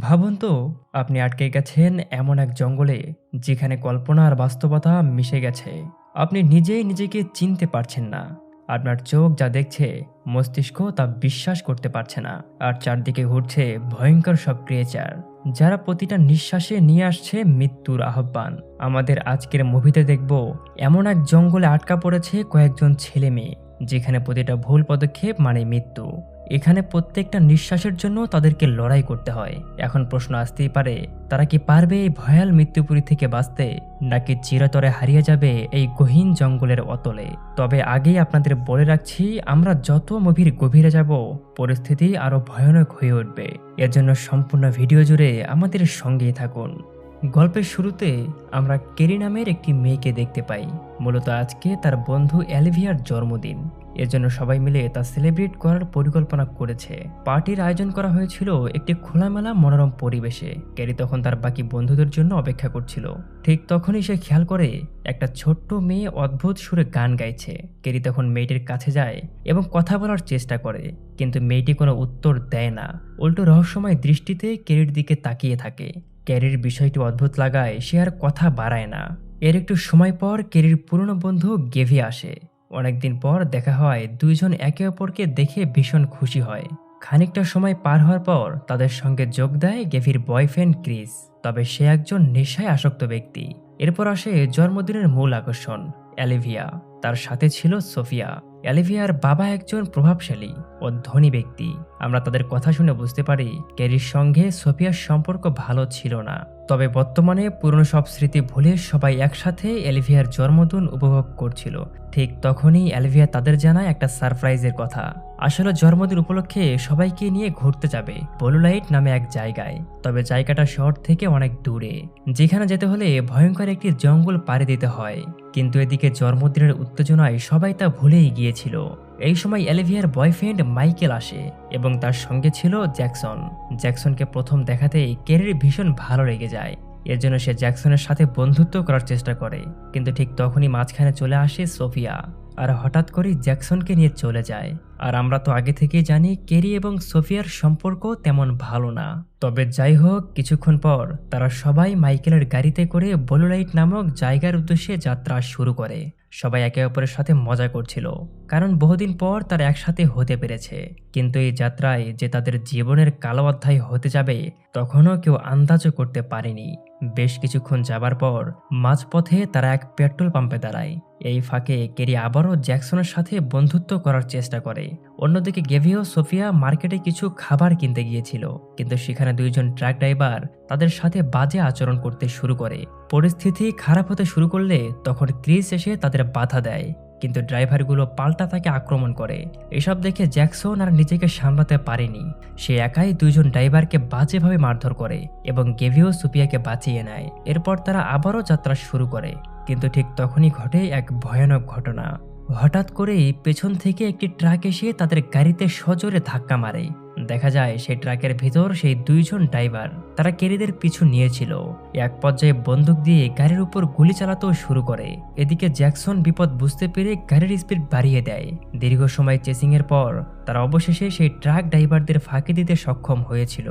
ভাবুন তো, আপনি আটকে গেছেন এমন এক জঙ্গলে যেখানে কল্পনা আর বাস্তবতা মিশে গেছে। আপনি নিজেই নিজেকে চিনতে পারছেন না। আপনার চোখ যা দেখছে, মস্তিষ্ক তা বিশ্বাস করতে পারছে না। আর চারদিকে ঘুরছে ভয়ঙ্কর সব ক্রিয়েচার যারা প্রতিটা নিঃশ্বাসে নিয়ে আসছে মৃত্যুর আহ্বান। আমাদের আজকের মুভিতে দেখব এমন এক জঙ্গলে আটকা পড়েছে কয়েকজন ছেলে মেয়ে যেখানে প্রতিটা ভুল পদক্ষেপ মানে মৃত্যু। এখানে প্রত্যেকটা নিঃশ্বাসের জন্য তাদেরকে লড়াই করতে হয়। এখন প্রশ্ন আসতেই পারে, তারা কি পারবে এই ভয়াল মৃত্যুপুরী থেকে বাঁচতে, নাকি চিরতরে হারিয়ে যাবে এই গহীন জঙ্গলের অতলে? তবে আগেই আপনাদের বলে রাখছি, আমরা যত মুভির গভীরে যাব, পরিস্থিতি আরও ভয়ানক হয়ে উঠবে। এর জন্য সম্পূর্ণ ভিডিও জুড়ে আমাদের সঙ্গেই থাকুন। গল্পের শুরুতে আমরা কেরি নামের একটি মেয়েকে দেখতে পাই। মূলত আজকে তার বন্ধু অ্যালিভিয়ার জন্মদিন। এজন্য সবাই মিলে তা সেলিব্রেট করার পরিকল্পনা করেছে। পার্টির আয়োজন করা হয়েছিল একটি খোলামেলা মনোরম পরিবেশে। ক্যারি তখন তার বাকি বন্ধুদের জন্য অপেক্ষা করছিল। ঠিক তখনই সে খেয়াল করে একটা ছোট্ট মেয়ে অদ্ভুত সুরে গান গাইছে। ক্যারি তখন মেয়েটির কাছে যায় এবং কথা বলার চেষ্টা করে, কিন্তু মেয়েটি কোনো উত্তর দেয় না। উল্টো রহস্যময় দৃষ্টিতে ক্যারির দিকে তাকিয়ে থাকে। ক্যারির বিষয়টি অদ্ভুত লাগায় সে আর কথা বাড়ায় না। এর একটু সময় পর ক্যারির পুরনো বন্ধু গেভি আসে। অনেকদিন পর দেখা হয় দুইজন একে অপরকে দেখে ভীষণ খুশি হয়। খানিকটা সময় পার হওয়ার পর তাদের সঙ্গে যোগ দেয় গেভির বয়ফ্রেন্ড ক্রিস, তবে সে একজন নেশায় আসক্ত ব্যক্তি। এরপর আসে জন্মদিনের মূল আকর্ষণ, অ্যালিভিয়া। তার সাথে ছিল সোফিয়া। অ্যালিভিয়ার বাবা একজন প্রভাবশালী ও ধনী ব্যক্তি। আমরা তাদের কথা শুনে বুঝতে পারি ক্যারির সঙ্গে সোফিয়ার সম্পর্ক ভালো ছিল না। তবে বর্তমানে পুরনো সব স্মৃতি ভুলে সবাই একসাথে অ্যালিভিয়ার জন্মদিন উপভোগ করছিল। ঠিক তখনই অ্যালিভিয়া তাদের জানায় একটা সারপ্রাইজের কথা। আসলে জন্মদিন উপলক্ষে সবাইকে নিয়ে ঘুরতে যাবে বলুলাইট নামে এক জায়গায়। তবে জায়গাটা শহর থেকে অনেক দূরে। যেখানে যেতে হলে ভয়ঙ্কর একটি জঙ্গল পাড়ি দিতে হয়। কিন্তু এদিকে জন্মদিনের উত্তেজনায় সবাই তা ভুলেই গিয়েছিল। এই সময় অ্যালিভিয়ার বয়ফ্রেন্ড মাইকেল আসে এবং তার সঙ্গে ছিল জ্যাকসন। জ্যাকসনকে প্রথম দেখাতেই কেরির ভীষণ ভালো লেগে যায়। এর জন্য সে জ্যাকসনের সাথে বন্ধুত্ব করার চেষ্টা করে। কিন্তু ঠিক তখনই মাঝখানে চলে আসে সোফিয়া। আর হঠাৎ করেই জ্যাকসনকে নিয়ে চলে যায়। আর আমরা তো আগে থেকেই জানি কেরি এবং সোফিয়ার সম্পর্ক তেমন ভালো না। তবে যাই হোক কিছুক্ষণ পর তারা সবাই মাইকেলের গাড়িতে করে বলোলাইট নামক জায়গার উদ্দেশ্যে যাত্রা শুরু করে। সবাই একে অপরের সাথে মজা করছিল, কারণ বহুদিন পর তারা একসাথে হতে পেরেছে। কিন্তু এই যাত্রায় যে তাদের জীবনের কালো অধ্যায় হতে যাবে, তখনও কেউ আন্দাজও করতে পারেনি। বেশ কিছুক্ষণ যাবার পর মাঝপথে তারা এক পেট্রোল পাম্পে দাঁড়ায়। এই ফাঁকে কেরি আবারও জ্যাকসনের সাথে বন্ধুত্ব করার চেষ্টা করে। অন্যদিকে গেভিও সোফিয়া মার্কেটে কিছু খাবার কিনতে গিয়েছিল, কিন্তু সেখানে দুইজন ট্রাক ড্রাইভার তাদের সাথে বাজে আচরণ করতে শুরু করে। পরিস্থিতি খারাপ হতে শুরু করলে তখন ক্রিস এসে তাদের বাধা দেয়। কিন্তু ড্রাইভারগুলো পাল্টা তাকে আক্রমণ করে। এসব দেখে জ্যাকসন আর নিজেকে সামলাতে পারেনি। সে একাই দুইজন ড্রাইভারকে বাজেভাবে মারধর করে এবং গেভিও সুপিয়াকে বাঁচিয়ে নেয়। এরপর তারা আবারও যাত্রা শুরু করে। কিন্তু ঠিক তখনই ঘটে এক ভয়ানক ঘটনা। হঠাৎ করেই পেছন থেকে একটি ট্রাক এসে তাদের গাড়িতে সজোরে ধাক্কা মারে। দেখা যায় সেই ট্রাকের ভিতর সেই দুইজন ড্রাইভার, তারা কেরিদের পিছু নিয়েছিল। এক পর্যায়ে বন্দুক দিয়ে গাড়ির উপর গুলি চালাতেও শুরু করে। এদিকে জ্যাকসন বিপদ বুঝতে পেরে গাড়ির স্পিড বাড়িয়ে দেয়। দীর্ঘ সময় চেসিং এর পর তারা অবশেষে সেই ট্রাক ড্রাইভারদের ফাঁকি দিতে সক্ষম হয়েছিল।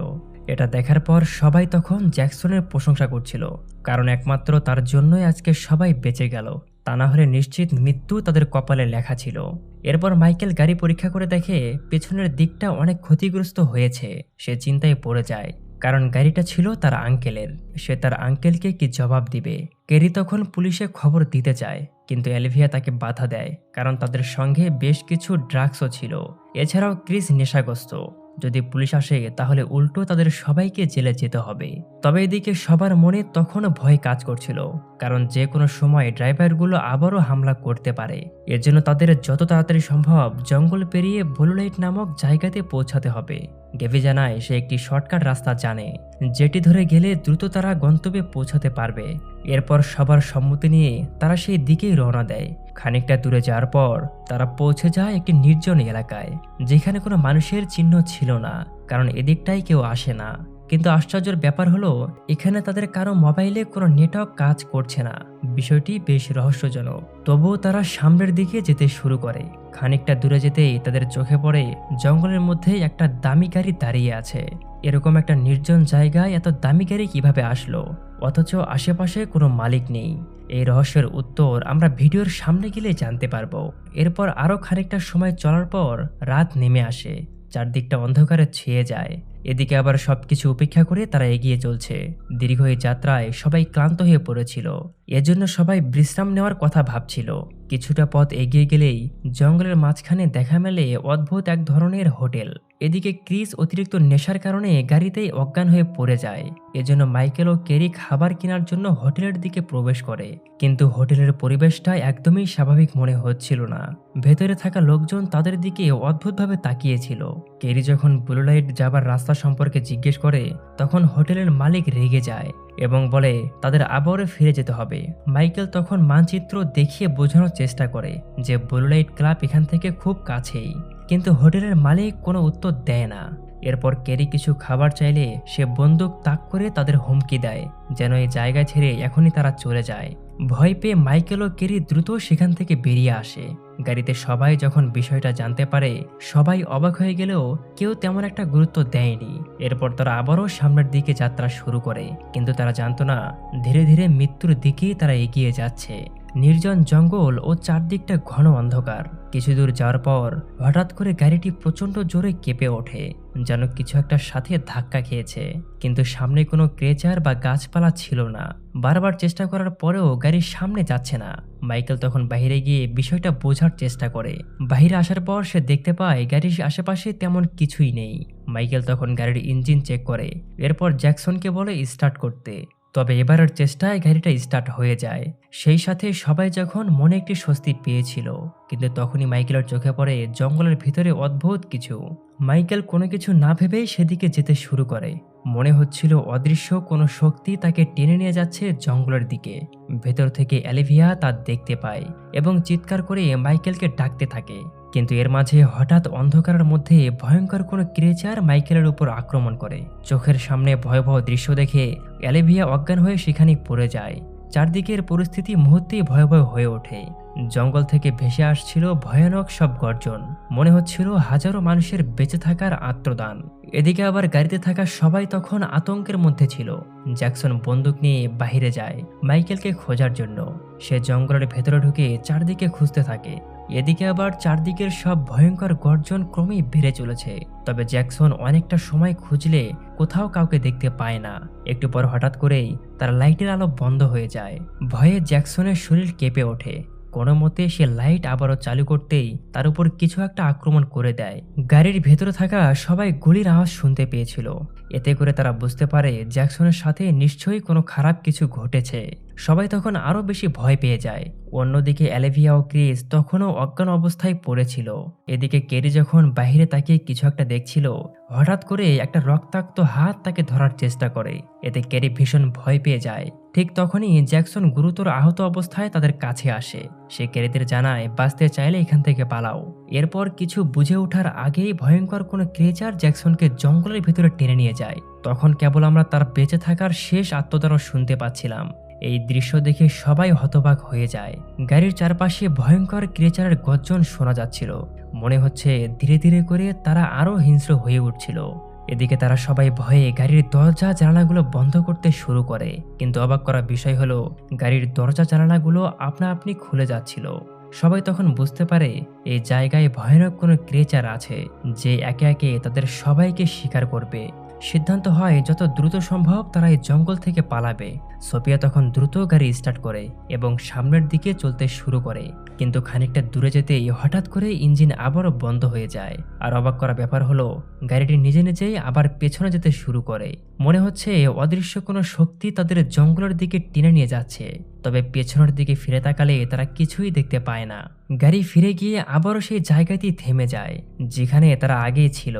এটা দেখার পর সবাই তখন জ্যাকসনের প্রশংসা করছিল, কারণ একমাত্র তার জন্যই আজকে সবাই বেঁচে গেল। তা না হলে নিশ্চিত মৃত্যু তাদের কপালে লেখা ছিল। এরপর মাইকেল গাড়ি পরীক্ষা করে দেখে পেছনের দিকটা অনেক ক্ষতিগ্রস্ত হয়েছে। সে চিন্তায় পড়ে যায়, কারণ গাড়িটা ছিল তার আঙ্কেলের। সে তার আঙ্কেলকে কি জবাব দিবে? কেরি তখন পুলিশে খবর দিতে চায় কিন্তু অ্যালিভিয়া তাকে বাধা দেয়, কারণ তাদের সঙ্গে বেশ কিছু ড্রাগসও ছিল। এছাড়াও ক্রিস নেশাগ্রস্ত। যদি পুলিশ আসে, তাহলে উল্টো তাদের সবাইকে জেলে যেতে হবে। তবে এদিকে সবার মনে তখনও ভয় কাজ করছিল, কারণ যে কোনো সময় ড্রাইভারগুলো আবারও হামলা করতে পারে। এর জন্য তাদের যত তাড়াতাড়ি সম্ভব জঙ্গল পেরিয়ে ব্লুলাইট নামক জায়গাতে পৌঁছাতে হবে। গেভি জানায় সে একটি শর্টকাট রাস্তা জানে, যেটি ধরে গেলে দ্রুত তারা গন্তব্যে পৌঁছাতে পারবে। এরপর সবার সম্মতি নিয়ে তারা সেই দিকেই রওনা দেয়। খানিকটা দূরে যাওয়ার পর তারা পৌঁছে যায় একটি নির্জন এলাকায়, যেখানে কোনো মানুষের চিহ্ন ছিল না, কারণ এদিকটাই কেউ আসে না। কিন্তু আশ্চর্যের ব্যাপার হলো, এখানে তাদের কারও মোবাইলে কোনো নেটওয়ার্ক কাজ করছে না। বিষয়টি বেশ রহস্যজনক। তবুও তারা সামনের দিকে যেতে শুরু করে। খানিকটা দূরে যেতেই তাদের চোখে পড়ে জঙ্গলের মধ্যে একটা দামি গাড়ি দাঁড়িয়ে আছে। এরকম একটা নির্জন জায়গায় এত দামি গাড়ি কীভাবে আসলো? অথচ আশেপাশে কোনো মালিক নেই। এই রহস্যের উত্তর আমরা ভিডিওর সামনে গেলে জানতে পারব। এরপর আরও খানিকটা সময় চলার পর রাত নেমে আসে। চারদিকটা অন্ধকারে ছেয়ে যায়। এদিকে আবার সব কিছু উপেক্ষা করে তারা এগিয়ে চলছে। দীর্ঘ এই যাত্রায় সবাই ক্লান্ত হয়ে পড়েছিল। এজন্য সবাই বিশ্রাম নেওয়ার কথা ভাবছিল। কিছুটা পথ এগিয়ে গেলেই জঙ্গলের মাঝখানে দেখা মেলে অদ্ভুত এক ধরনের হোটেল। এদিকে ক্রিস অতিরিক্ত নেশার কারণে গাড়িতেই অজ্ঞান হয়ে পড়ে যায়। এজন্য মাইকেল ও কেরি খাবার কেনার জন্য হোটেলের দিকে প্রবেশ করে। কিন্তু হোটেলের পরিবেশটা একদমই স্বাভাবিক মনে হচ্ছিল না। ভেতরে থাকা লোকজন তাদের দিকে অদ্ভুতভাবে তাকিয়েছিল। কেরি যখন ব্লু লাইট যাবার রাস্তা সম্পর্কে জিজ্ঞেস করে, তখন হোটেলের মালিক রেগে যায় এবং বলে, তাদের আবারও ফিরে যেতে হবে। মাইকেল তখন মানচিত্র দেখিয়ে বোঝানোর চেষ্টা করে যে ব্লু লাইট ক্লাব এখান থেকে খুব কাছেই। কিন্তু হোটেলের মালিক কোনো উত্তর দেয় না। এরপর কেরি কিছু খাবার চাইলে সে বন্দুক তাক করে তাদের হুমকি দেয়, যেন এই জায়গা ছেড়ে এখনই তারা চলে যায়। ভয় পেয়ে মাইকেল ও কেরি দ্রুত সেখান থেকে বেরিয়ে আসে। গাড়িতে সবাই যখন বিষয়টা জানতে পারে, সবাই অবাক হয়ে গেলেও কেউ তেমন একটা গুরুত্ব দেয়নি। এরপর তারা আবারও সামনের দিকে যাত্রা শুরু করে, কিন্তু তারা জানতো না, ধীরে ধীরে মৃত্যুর দিকেই তারা এগিয়ে যাচ্ছে। নির্জন জঙ্গল ও চারদিকটা ঘন অন্ধকার। কিছু দূর যাওয়ার পর হঠাৎ করে গাড়িটি প্রচণ্ড জোরে কেঁপে ওঠে, যেন কিছু একটা সাথে ধাক্কা খেয়েছে। কিন্তু সামনে কোনো ক্রেচার বা গাছপালা ছিল না। বারবার চেষ্টা করার পরেও গাড়ির সামনে যাচ্ছে না। মাইকেল তখন বাইরে গিয়ে বিষয়টা বোঝার চেষ্টা করে। বাইরে আসার পর সে দেখতে পায় গাড়ির আশেপাশে তেমন কিছুই নেই। মাইকেল তখন গাড়ির ইঞ্জিন চেক করে। এরপর জ্যাকসনকে বলে স্টার্ট করতে। তবে এবারের চেষ্টায় গাড়িটা স্টার্ট হয়ে যায়। সেই সাথে সবাই যখন মনে একটি স্বস্তি পেয়েছিল, কিন্তু তখনই মাইকেলের চোখে পড়ে জঙ্গলের ভিতরে অদ্ভুত কিছু। মাইকেল কোনো কিছু না ভেবেই সেদিকে যেতে শুরু করে। মনে হচ্ছিল অদৃশ্য কোনো শক্তি তাকে টেনে নিয়ে যাচ্ছে জঙ্গলের দিকে। ভেতর থেকে অ্যালিভিয়া তা দেখতে পায় এবং চিৎকার করে মাইকেলকে ডাকতে থাকে। কিন্তু এর মাঝে হঠাৎ অন্ধকারের মধ্যে ভয়ঙ্কর কোনো ক্রেচার মাইকেলের উপর আক্রমণ করে। চোখের সামনে ভয়াবহ দৃশ্য দেখে অ্যালেভিয়া অজ্ঞান হয়ে সেখানে পড়ে যায়। চারদিকের পরিস্থিতি মুহূর্তেই ভয়াবহ হয়ে ওঠে। জঙ্গল থেকে ভেসে আসছিল ভয়ানক সব গর্জন। মনে হচ্ছিল হাজারো মানুষের বেঁচে থাকার আত্মদান। এদিকে আবার গাড়িতে থাকা সবাই তখন আতঙ্কের মধ্যে ছিল। জ্যাকসন বন্দুক নিয়ে বাইরে যায় মাইকেলকে খোঁজার জন্য। সে জঙ্গলের ভেতরে ঢুকে চারদিকে খুঁজতে থাকে। এদিকে আবার চারদিকের সব ভয়ঙ্কর গর্জন ক্রমেই বেড়ে চলেছে। তবে জ্যাকসন অনেকটা সময় খুঁজলে কোথাও কাউকে দেখতে পায় না। একটু পর হঠাৎ করেই তার লাইটের আলো বন্ধ হয়ে যায়। ভয়ে জ্যাকসনের শরীর কেঁপে ওঠে। কোনো মতে সে লাইট আবারও চালু করতেই তার উপর কিছু একটা আক্রমণ করে দেয়। গাড়ির ভেতরে থাকা সবাই গুলির আওয়াজ শুনতে পেয়েছিল। এতে করে তারা বুঝতে পারে জ্যাকসনের সাথে নিশ্চয়ই কোনো খারাপ কিছু ঘটেছে। সবাই তখন আরও বেশি ভয় পেয়ে যায়। অন্যদিকে অ্যালেভিয়া ও ক্রিস তখনও অজ্ঞান অবস্থায় পড়েছিল। এদিকে কেরি যখন বাইরে তাকিয়ে কিছু একটা দেখছিল, হঠাৎ করে একটা রক্তাক্ত হাত তাকে ধরার চেষ্টা করে। এতে কেরি ভীষণ ভয় পেয়ে যায়। ঠিক তখনই জ্যাকসন গুরুতর আহত অবস্থায় তাদের কাছে আসে। সে কেরিদের জানায়, বাঁচতে চাইলে এখান থেকে পালাও। এরপর কিছু বুঝে ওঠার আগেই ভয়ঙ্কর কোনো ক্রেচার জ্যাকসনকে জঙ্গলের ভিতরে টেনে নিয়ে যায়। তখন কেবল আমরা তার বেঁচে থাকার শেষ আত্মদান শুনতে পাচ্ছিলাম। এই দৃশ্য দেখে সবাই হতবাক হয়ে যায়। গাড়ির চারপাশে ভয়ঙ্কর ক্রেচারের গর্জন শোনা যাচ্ছিল। মনে হচ্ছে ধীরে ধীরে করে তারা আরও হিংস্র হয়ে উঠছিল। এদিকে তারা সবাই ভয়ে গাড়ির দরজা জানালাগুলো বন্ধ করতে শুরু করে। কিন্তু অবাক করা বিষয় হলো, গাড়ির দরজা জানালাগুলো আপনা আপনি খুলে যাচ্ছিল। সবাই তখন বুঝতে পারে, এই জায়গায় ভয়ানক কোনো ক্রেচার আছে, যে একে একে তাদের সবাইকে শিকার করবে। সিদ্ধান্ত হয়, যত দ্রুত সম্ভব তারা এই জঙ্গল থেকে পালাবে। সোফিয়া তখন দ্রুত গাড়ি স্টার্ট করে এবং সামনের দিকে চলতে শুরু করে। কিন্তু খানিকটা দূরে যেতেই হঠাৎ করে ইঞ্জিন আবারও বন্ধ হয়ে যায়। আর অবাক করা ব্যাপার হলো, গাড়িটি নিজে নিজেই আবার পেছনে যেতে শুরু করে। মনে হচ্ছে অদৃশ্য কোনো শক্তি তাদের জঙ্গলের দিকে টেনে নিয়ে যাচ্ছে। তবে পেছনের দিকে ফিরে তাকালে তারা কিছুই দেখতে পায় না। গাড়ি ফিরে গিয়ে আবারও সেই জায়গাতেই থেমে যায়, যেখানে তারা আগেই ছিল।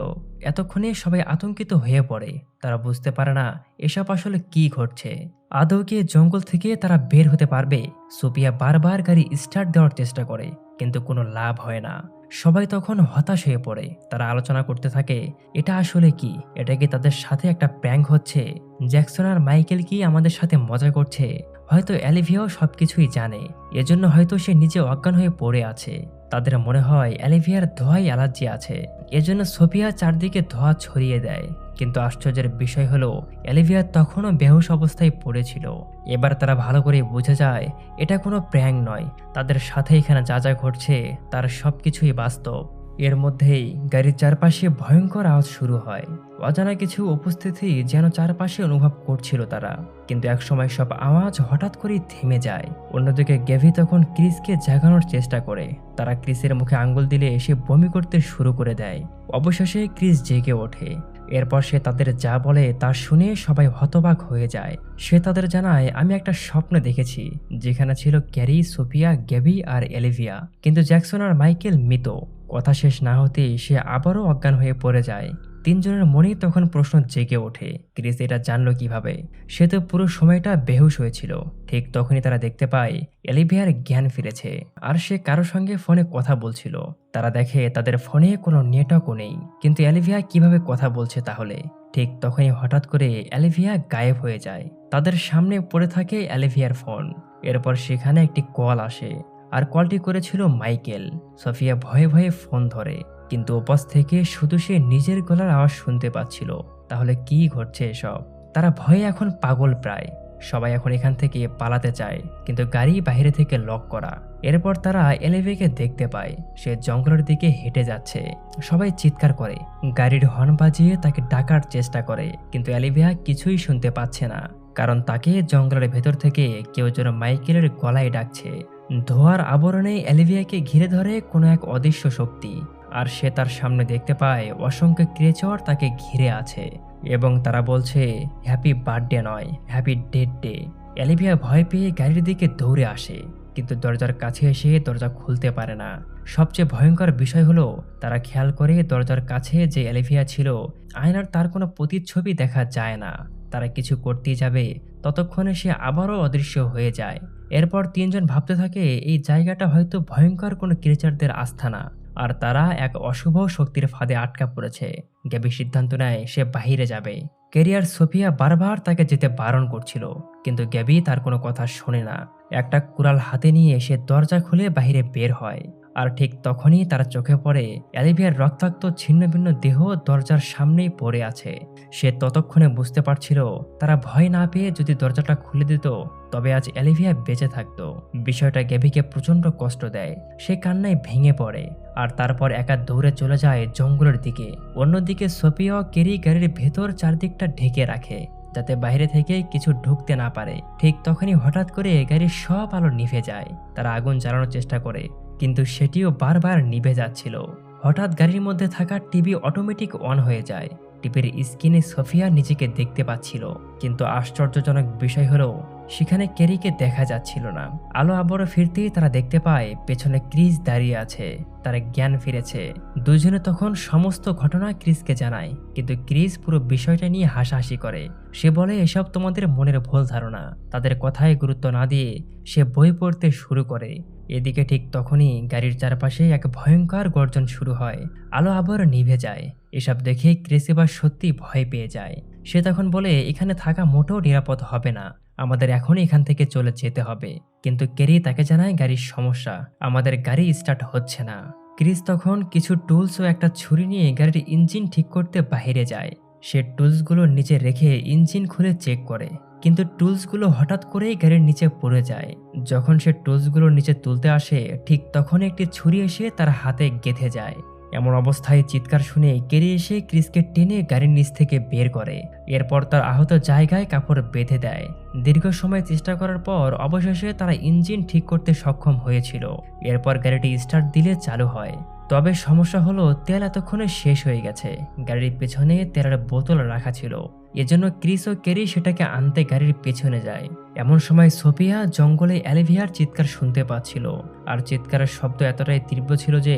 এতক্ষণে সবাই আতঙ্কিত হয়ে পড়ে। তারা বুঝতে পারে না এসব আসলে কি ঘটছে। আদৌ কি জঙ্গল থেকে তারা বের হতে পারবে। সোপিয়া বারবার গাড়ি স্টার্ট দেওয়ার চেষ্টা করে, কিন্তু কোনো লাভ হয় না। সবাই তখন হতাশ হয়ে পড়ে। তারা আলোচনা করতে থাকে, এটা আসলে কি? এটা কি তাদের সাথে একটা প্র্যাঙ্ক হচ্ছে? জ্যাকসন আর মাইকেল কি আমাদের সাথে মজা করছে? হয়তো অ্যালিভিয়াও সব কিছুই জানে। এজন্য হয়তো সে নিজে অজ্ঞান হয়ে পড়ে আছে। তাদের মনে হয় অ্যালিভিয়ার ধোয়ায় অ্যালার্জি আছে। এজন্য সোফিয়া চারদিকে ধোয়া ছড়িয়ে দেয়। কিন্তু আশ্চর্যের বিষয় হলো অ্যালিভিয়া তখনও বেহুশ অবস্থায় পড়েছিল। এবার তারা ভালো করে বুঝে যায়, এটা কোনো প্র্যাং নয়। তাদের সাথে এখানে যা যা ঘটছে, তার সব কিছুই বাস্তব। এর মধ্যেই গাড়ির চারপাশে ভয়ঙ্কর আওয়াজ শুরু হয়। অজানা কিছু উপস্থিতি যেন চারপাশে অনুভব করছিল তারা। কিন্তু একসময় সব আওয়াজ হঠাৎ করেই থেমে যায়। অন্যদিকে গেভি তখন ক্রিসকে জাগানোর চেষ্টা করে। তারা ক্রিসের মুখে আঙ্গুল দিলে এসে বমি করতে শুরু করে দেয়। অবশেষে ক্রিস জেগে ওঠে। এরপর সে তাদের যা বলে তা শুনে সবাই হতবাক হয়ে যায়। সে তাদের জানায়, আমি একটা স্বপ্ন দেখেছি, যেখানে ছিল ক্যারি, সোফিয়া, গ্যাবি আর এলিভিয়া। কিন্তু জ্যাকসন আর মাইকেল মৃত। কথা শেষ না হতেই সে আবারও অজ্ঞান হয়ে পড়ে যায়। তিনজনের মনেই তখন প্রশ্ন জেগে ওঠে, ক্রিস, এটা জানলো কীভাবে? সে তো পুরো সময়টা বেহুশ হয়েছিল। ঠিক তখনই তারা দেখতে পায়, এলিভিয়ার জ্ঞান ফিরেছে। আর সে কারোর সঙ্গে ফোনে কথা বলছিল। তারা দেখে তাদের ফোনে কোনো নেটওয়ার্কও নেই। কিন্তু অ্যালিভিয়া কীভাবে কথা বলছে তাহলে? ঠিক তখনই হঠাৎ করে অ্যালিভিয়া গায়েব হয়ে যায়। তাদের সামনে পড়ে থাকে অ্যালিভিয়ার ফোন। এরপর সেখানে একটি কল আসে। আর কলটি করেছিল মাইকেল। সফিয়া ভয়ে ভয়ে ফোন ধরে। কিন্তু ওপাশ থেকে শুধু সে নিজের গলার আওয়াজ শুনতে পাচ্ছিল। তাহলে কি ঘটছে এসব? তারা ভয়ে এখন পাগল প্রায়। সবাই এখন এখান থেকে পালাতে চায়, কিন্তু গাড়ি বাইরে থেকে লক করা। এরপর তারা এলেভিকে দেখতে পায়, সে জঙ্গলের দিকে হেঁটে যাচ্ছে। সবাই চিৎকার করে। গাড়ির হর্ন বাজিয়ে তাকে ডাকার চেষ্টা করে, কিন্তু অ্যালিভিয়া কিছুই শুনতে পাচ্ছে না। কারণ তাকে জঙ্গলের ভেতর থেকে কেউ যেন মাইকেলের গলায় ডাকছে। ধোয়ার আবরণে অ্যালিভিয়াকে ঘিরে ধরে কোনো এক অদৃশ্য শক্তি। আর সে তার সামনে দেখতে পায় অসংখ্য ক্রিয়েচর তাকে ঘিরে আছে এবং তারা বলছে হ্যাপি বার্থডে নয় হ্যাপি ডেড ডে অ্যালিভিয়া ভয় পেয়ে গাড়ির দিকে দৌড়ে আসে, কিন্তু দরজার কাছে এসে দরজা খুলতে পারে না। সবচেয়ে ভয়ঙ্কর বিষয় হলো, তারা খেয়াল করে দরজার কাছে যে অ্যালিভিয়া ছিল, আয়নার তার কোনো প্রতিচ্ছবি দেখা যায় না। তারা কিছু করতেই যাবে, ততক্ষণে সে আবারও অদৃশ্য হয়ে যায়। এরপর তিনজন ভাবতে থাকে, এই জায়গাটা হয়তো ভয়ঙ্কর কোনো ক্রিচারদের আস্থানা। আর তারা এক অশুভ শক্তির ফাঁদে আটকা পড়েছে। গ্যাবি সিদ্ধান্ত নেয় সে বাহিরে যাবে। কেরিয়ার সোফিয়া বারবার তাকে যেতে বারণ করছিল, কিন্তু গ্যাবি তার কোনো কথা শোনে না। একটা কুড়াল হাতে নিয়ে সে দরজা খুলে বাহিরে বের হয়। আর ঠিক তখনই তার চোখে পড়ে অ্যালিভিয়ার রক্তাক্ত ছিন্নভিন্ন দেহ দরজার সামনেই পড়ে আছে। সে ততক্ষণে বুঝতে পারছিল, তারা ভয় না পেয়ে যদি দরজাটা খুলে দিত, তবে আজ অ্যালিভিয়া বেঁচে থাকতো। বিষয়টা গ্যাভিকে প্রচণ্ড কষ্ট দেয়। সে কান্নায় ভেঙে পড়ে আর তারপর একা দৌড়ে চলে যায় জঙ্গলের দিকে। অন্যদিকে সোফিয়া কেরি গাড়ির ভেতর চারদিকটা ঢেকে রাখে, যাতে বাইরে থেকে কিছু ঢুকতে না পারে। ঠিক তখনই হঠাৎ করে গাড়ির সব আলো নিভে যায়। তারা আগুন জ্বালানোর চেষ্টা করে। কিন্তু সেটিও বারবার নিভে যাচ্ছিল। হঠাৎ গাড়ির মধ্যে থাকা টিভি অটোমেটিক অন হয়ে যায়। টিভির স্ক্রিনে সোফিয়া নিজেকে দেখতে পাচ্ছিল। কিন্তু আশ্চর্যজনক বিষয় হলো, সেখানে ক্যারিকে দেখা যাচ্ছিল না। আলো আবারও ফিরতেই তারা দেখতে পায়, পেছনে ক্রিস দাঁড়িয়ে আছে। তার জ্ঞান ফিরেছে। দুজনে তখন সমস্ত ঘটনা ক্রিসকে জানায়। কিন্তু ক্রিস পুরো বিষয়টা নিয়ে হাসাহাসি করে। সে বলে, এসব তোমাদের মনের ভুল ধারণা। তাদের কথায় গুরুত্ব না দিয়ে সে বই পড়তে শুরু করে। এদিকে ঠিক তখনই গাড়ির চারপাশে এক ভয়ঙ্কর গর্জন শুরু হয়। আলো আবার নিভে যায়। এসব দেখে ক্রিস এবার সত্যি ভয় পেয়ে যায়। সে তখন বলে, এখানে থাকা মোটেও নিরাপদ হবে না। আমাদের এখনই এখান থেকে চলে যেতে হবে। কিন্তু কেরি তাকে জানায় গাড়ির সমস্যা। আমাদের গাড়ি স্টার্ট হচ্ছে না। ক্রিস তখন কিছু টুলস ও একটা ছুরি নিয়ে গাড়ির ইঞ্জিন ঠিক করতে বাইরে যায়। সে টুলসগুলো নিচে রেখে ইঞ্জিন খুলে চেক করে। কিন্তু টুলসগুলো হঠাৎ করেই গাড়ির নিচে পড়ে যায়। যখন সে টুলসগুলো নিচে তুলতে আসে, ঠিক তখন একটি ছুরি এসে তার হাতে গেঁথে যায়। এমন অবস্থায় চিৎকার শুনে কেরি এসে ক্রিসকে টেনে গাড়ির নিচ থেকে বের করে। এরপর তার আহত জায়গায় কাপড় বেঁধে দেয়। দীর্ঘ সময় চেষ্টা করার পর অবশেষে তারা ইঞ্জিন ঠিক করতে সক্ষম হয়েছিল। এরপর গাড়িটি স্টার্ট দিলে চালু হয়। তবে সমস্যা হলো, তেল এতক্ষণে শেষ হয়ে গেছে। গাড়ির পেছনে তেলের বোতল রাখা ছিল। এজন্য ক্রিস ও কেরি সেটাকে আনতে গাড়ির পেছনে যায়। এমন সময় সোফিয়া জঙ্গলে অ্যালিভিয়ার চিৎকার শুনতে পাচ্ছিল। আর চিৎকারের শব্দ এতটাই তীব্র ছিল যে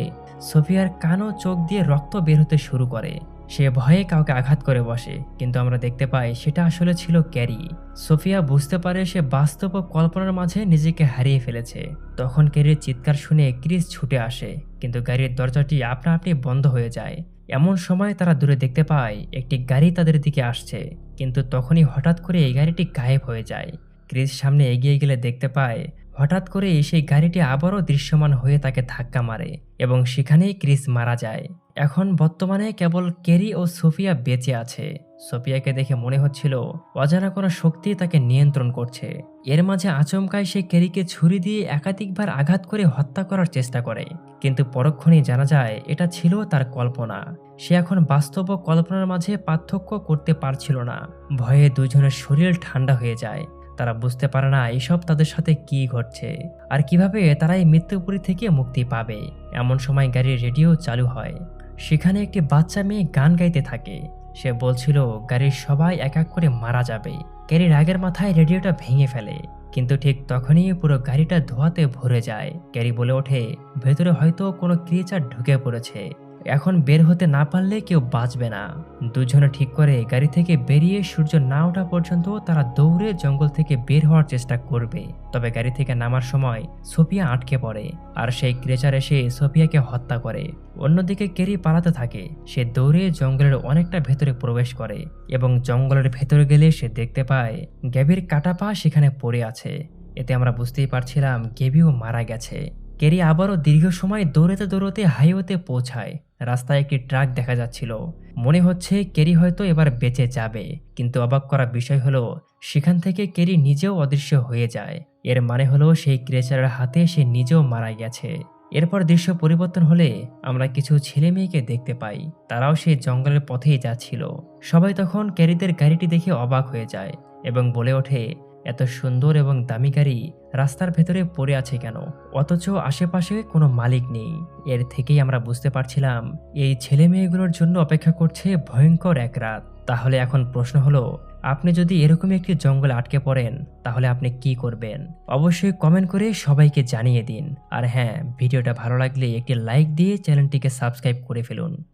সোফিয়ার কান ও চোখ দিয়ে রক্ত বের হতে শুরু করে। সে ভয়ে কাউকে আঘাত করে বসে, কিন্তু আমরা দেখতে পাই সেটা আসলে ছিল ক্যারি। সোফিয়া বুঝতে পারে সে বাস্তব ও কল্পনার মাঝে নিজেকে হারিয়ে ফেলেছে। তখন ক্যারির চিৎকার শুনে ক্রিস ছুটে আসে, কিন্তু গাড়ির দরজাটি আপনা আপনি বন্ধ হয়ে যায়। এমন সময় তারা দূরে দেখতে পায় একটি গাড়ি তাদের দিকে আসছে, কিন্তু তখনই হঠাৎ করে এই গাড়িটি গায়েব হয়ে যায়। ক্রিস সামনে এগিয়ে গেলে দেখতে পায়, হঠাৎ করে সেই গাড়িটি আবারও দৃশ্যমান হয়ে তাকে ধাক্কা মারে এবং সেখানেই ক্রিস মারা যায়। এখন বর্তমানে কেবল কেরি ও সোফিয়া বেঁচে আছে। সোফিয়াকে দেখে মনে হচ্ছিল অজানা কোনো শক্তি তাকে নিয়ন্ত্রণ করছে। এর মাঝে আচমকায় সে কেরিকে ছুরি দিয়ে একাধিকবার আঘাত করে হত্যা করার চেষ্টা করে। কিন্তু পরক্ষণেই জানা যায়, এটা ছিল তার কল্পনা। সে এখন বাস্তব কল্পনার মাঝে পার্থক্য করতে পারছিল না। ভয়ে দুজনের শরীর ঠান্ডা হয়ে যায়। তারা বুঝতে পারে না এসব তাদের সাথে কি ঘটছে আর কীভাবে তারা এই মৃত্যুপুরী থেকে মুক্তি পাবে। এমন সময় গাড়ির রেডিও চালু হয়। সেখানে একটি বাচ্চা মেয়ে গান গাইতে থাকে। সে বলছিল, গাড়ির সবাই এক এক করে মারা যাবে। ক্যারি রাগের মাথায় রেডিওটা ভেঙে ফেলে। কিন্তু ঠিক তখনই পুরো গাড়িটা ধোয়াতে ভরে যায়। ক্যারি বলে ওঠে, ভেতরে হয়তো কোনো ক্রিয়েচার ঢুকে পড়েছে। এখন বের হতে না পারলে কেউ বাঁচবে না। দুজনে ঠিক করে গাড়ি থেকে বেরিয়ে সূর্য না ওঠা পর্যন্ত তারা দৌড়ে জঙ্গল থেকে বের হওয়ার চেষ্টা করবে। তবে গাড়ি থেকে নামার সময় সোফিয়া আটকে পড়ে আর সেই ক্রেচার এসে সোফিয়াকে হত্যা করে। অন্যদিকে কেরি পালাতে থাকে। সে দৌড়ে জঙ্গলের অনেকটা ভেতরে প্রবেশ করে এবং জঙ্গলের ভেতরে গেলে সে দেখতে পায় গ্যাবির কাটা পা সেখানে পড়ে আছে। এতে আমরা বুঝতেই পারছিলাম গেবিও মারা গেছে। কেরি আবারও দীর্ঘ সময় দৌড়াতে দৌড়াতে হাইওয়েতে পৌঁছায়। রাস্তায় একটি ট্রাক দেখা যাচ্ছিল। মনে হচ্ছে কেরি হয়তো এবার বেঁচে যাবে। কিন্তু অবাক করা বিষয় হলো, সেখান থেকে কেরি নিজেও অদৃশ্য হয়ে যায়। এর মানে হলো, সেই ক্রেচারের হাতে সে নিজেও মারা গেছে। এরপর দৃশ্য পরিবর্তন হলে আমরা কিছু ছেলে মেয়েকে দেখতে পাই। তারাও সেই জঙ্গলের পথেই যাচ্ছিল। সবাই তখন ক্যারিদের গাড়িটি দেখে অবাক হয়ে যায় এবং বলে ওঠে এত সুন্দর এবং দামি গাড়ি রাস্তার ভেতরে পড়ে আছে কেন? অথচ আশেপাশে কোনো মালিক নেই। এর থেকেই আমরা বুঝতে পারছিলাম, এই ছেলে মেয়েগুলোর জন্য অপেক্ষা করছে ভয়ঙ্কর এক রাত। তাহলে এখন প্রশ্ন হলো, আপনি যদি এরকমই একটি জঙ্গলে আটকে পড়েন, তাহলে আপনি কি করবেন? অবশ্যই কমেন্ট করে সবাইকে জানিয়ে দিন। আর হ্যাঁ ভিডিওটা ভালো লাগলে একটি লাইক দিয়ে চ্যানেলটিকে সাবস্ক্রাইব করে ফেলুন।